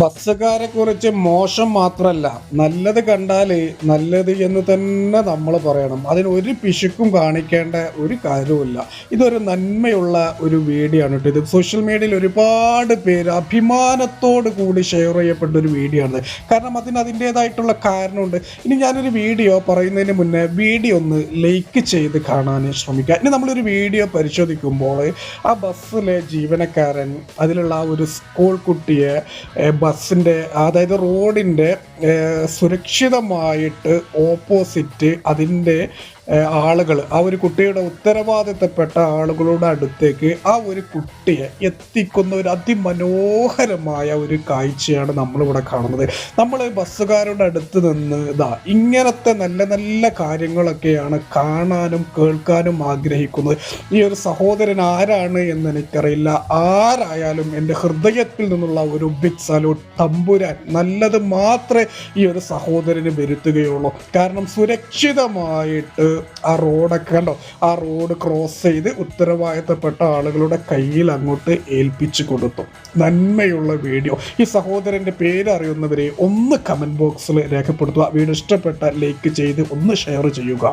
ബസ്സുകാരെ കുറിച്ച് മോശം മാത്രമല്ല നല്ലത് കണ്ടാൽ നല്ലത് എന്ന് തന്നെ നമ്മൾ പറയണം. അതിന് ഒരു പിശുക്കും കാണിക്കേണ്ട ഒരു കാര്യവുമില്ല. ഇതൊരു നന്മയുള്ള ഒരു വീഡിയോ ആണ് കേട്ടോ ഇത്. സോഷ്യൽ മീഡിയയിൽ ഒരുപാട് പേര് അഭിമാനത്തോട് കൂടി ഷെയർ ചെയ്യപ്പെട്ട ഒരു വീഡിയോ ആണ് കാരണം അതിന് അതിന്റെതായിട്ടുള്ള കാരണമുണ്ട്. ഇനി ഞാനൊരു വീഡിയോ പറയുന്നതിന് മുന്നേ വീഡിയോ ഒന്ന് ലൈക്ക് ചെയ്ത് കാണാൻ ശ്രമിക്കുക. ഇനി നമ്മളൊരു വീഡിയോ പരിശോധിക്കുമ്പോൾ ആ ബസ്സിലെ ജീവനക്കാരൻ അതിലുള്ള ആ ഒരു സ്കൂൾ കുട്ടിയെ ബസ്സിന്റെ അതായത് റോഡിന്റെ സുരക്ഷിതമായിട്ട് ഓപ്പോസിറ്റ് അതിന്റെ ആളുകൾ ആ ഒരു കുട്ടിയുടെ ഉത്തരവാദിത്തപ്പെട്ട ആളുകളുടെ അടുത്തേക്ക് ആ ഒരു കുട്ടിയെ എത്തിക്കുന്ന ഒരു അതിമനോഹരമായ ഒരു കാഴ്ചയാണ് നമ്മളിവിടെ കാണുന്നത്. നമ്മൾ ബസ്സുകാരുടെ അടുത്ത് നിന്ന് ഇതാ ഇങ്ങനത്തെ നല്ല നല്ല കാര്യങ്ങളൊക്കെയാണ് കാണാനും കേൾക്കാനും ആഗ്രഹിക്കുന്നത്. ഈ ഒരു സഹോദരൻ ആരാണ് എന്ന് എനിക്കറിയില്ല. ആരായാലും എന്റെ ഹൃദയത്തിൽ നിന്നുള്ള ഒരു ബിഗ് സലൂട്ട് തമ്പുരാൻ. നല്ലത് മാത്രമേ ഈ ഒരു സഹോദരന് വരുത്തുകയുള്ളൂ. കാരണം സുരക്ഷിതമായിട്ട് ആ റോഡൊക്കെ കണ്ടോ? ആ റോഡ് ക്രോസ് ചെയ്ത് ഉത്തരവാദിത്തപ്പെട്ട ആളുകളുടെ കയ്യിൽ അങ്ങോട്ട് ഏൽപ്പിച്ചു കൊടുത്തു. നന്മയുള്ള വീഡിയോ. ഈ സഹോദരന്റെ പേര് അറിയുന്നവരെ ഒന്ന് കമന്റ് ബോക്സിൽ രേഖപ്പെടുത്തുക. വീഡിയോ ഇഷ്ടപ്പെട്ട ലൈക്ക് ചെയ്ത് ഒന്ന് ഷെയർ ചെയ്യുക.